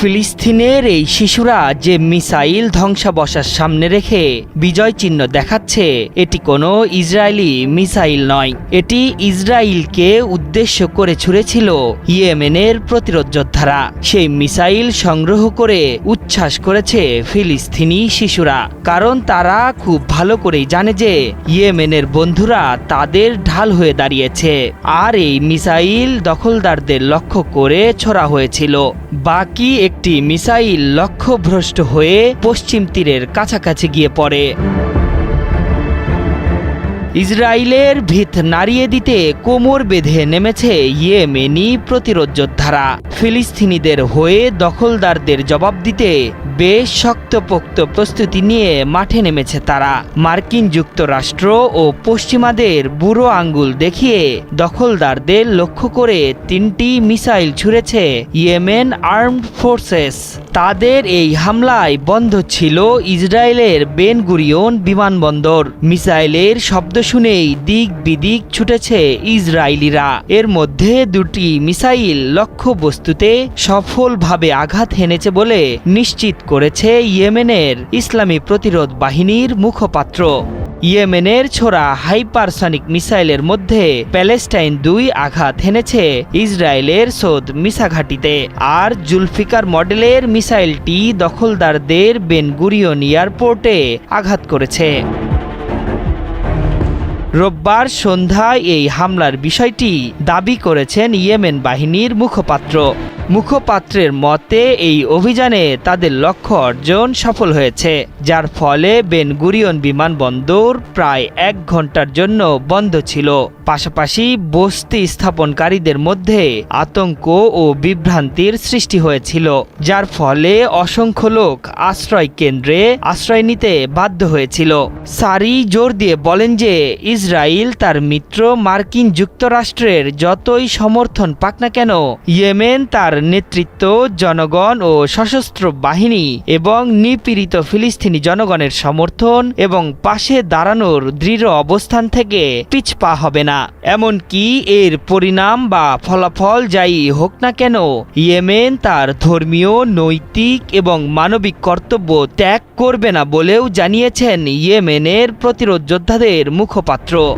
ফিলিস্তিনের এই শিশুরা যে মিসাইল ধ্বংসাবসার সামনে রেখে বিজয় চিহ্ন দেখাচ্ছে, এটি কোনো ইসরায়েলি মিসাইল নয়। এটি ইসরায়েলকে উদ্দেশ্য করে ছুড়েছিল ইয়েমেনের প্রতিরোধ যোদ্ধারা। সেই মিসাইল সংগ্রহ করে উচ্ছ্বাস করেছে ফিলিস্তিনি শিশুরা। কারণ তারা খুব ভালো করেই জানে যে ইয়েমেনের বন্ধুরা তাদের ঢাল হয়ে দাঁড়িয়েছে। আর এই মিসাইল দখলদারদের লক্ষ্য করে ছোড়া হয়েছিল। বাকি একটি মিসাইল লক্ষ্যভ্রষ্ট হয়ে পশ্চিম তীরের কাছাকাছি গিয়ে পড়ে। ইসরায়েলের ভিত নাড়িয়ে দিতে কোমর বেঁধে নেমেছে ইয়েমেনি প্রতিরোধ যোদ্ধারা। ফিলিস্তিনিদের হয়ে দখলদারদের জবাব দিতে বেশ শক্তপোক্ত প্রস্তুতি নিয়ে মাঠে নেমেছে তারা। মার্কিন যুক্তরাষ্ট্র ও পশ্চিমাদের বুড়ো আঙ্গুল দেখিয়ে দখলদারদের লক্ষ্য করে তিনটি মিসাইল ছুঁড়েছে ইয়েমেন আর্মড ফোর্সেস। তাদের এই হামলায় বন্ধ ছিল ইসরায়েলের বেন গুরিয়ন বিমানবন্দর। মিসাইলের শব্দ শুনেই দিক বিদিক ছুটেছে ইসরায়েলিরা। এর মধ্যে দুটি মিসাইল লক্ষ্যবস্তুতে সফলভাবে আঘাত হেনেছে বলে নিশ্চিত করেছে ইয়েমেনের ইসলামী প্রতিরোধ বাহিনীর মুখপাত্র। ইয়েমেনের ছোড়া হাইপারসনিক মিসাইলের মধ্যে প্যালেস্টাইন দুই আঘাত হেনেছে ইসরায়েলের সোদ মিসাঘাটিতে। আর জুলফিকার মডেলের মিসাইলটি দখলদারদের বেনগুরিয়ন এয়ারপোর্টে আঘাত করেছে। রোববার সন্ধ্যায় এই হামলার বিষয়টি দাবি করেছেন ইয়েমেন বাহিনীর মুখপাত্র। মুখপাত্রের মতে, এই অভিযানে তাদের লক্ষ্য অর্জন সফল হয়েছে, যার ফলে বেনগুরিয়ন বিমানবন্দর প্রায় এক ঘণ্টার জন্য বন্ধ ছিল। পাশাপাশি বস্তি স্থাপনকারীদের মধ্যে আতঙ্ক ও বিভ্রান্তির সৃষ্টি হয়েছিল, যার ফলে অসংখ্য লোক আশ্রয় কেন্দ্রে আশ্রয় নিতে বাধ্য হয়েছিল। সারি জোর দিয়ে বলেন যে ইসরায়েল তার মিত্র মার্কিন যুক্তরাষ্ট্রের যতই সমর্থন পাক না কেন, ইয়েমেন তার নেতৃত্ব, জনগণ ও সশস্ত্র বাহিনী এবং নিপীড়িত ফিলিস্তিনি জনগণের সমর্থন এবং পাশে দাঁড়ানোর দৃঢ় অবস্থান থেকে পিছপা হবে না। এমনকি এর পরিণাম বা ফলাফল যাই হোক না কেন, ইয়েমেন তার ধর্মীয়, নৈতিক এবং মানবিক কর্তব্য ত্যাগ করবে না বলেও জানিয়েছেন ইয়েমেনের প্রতিরোধ যোদ্ধাদের মুখপাত্র।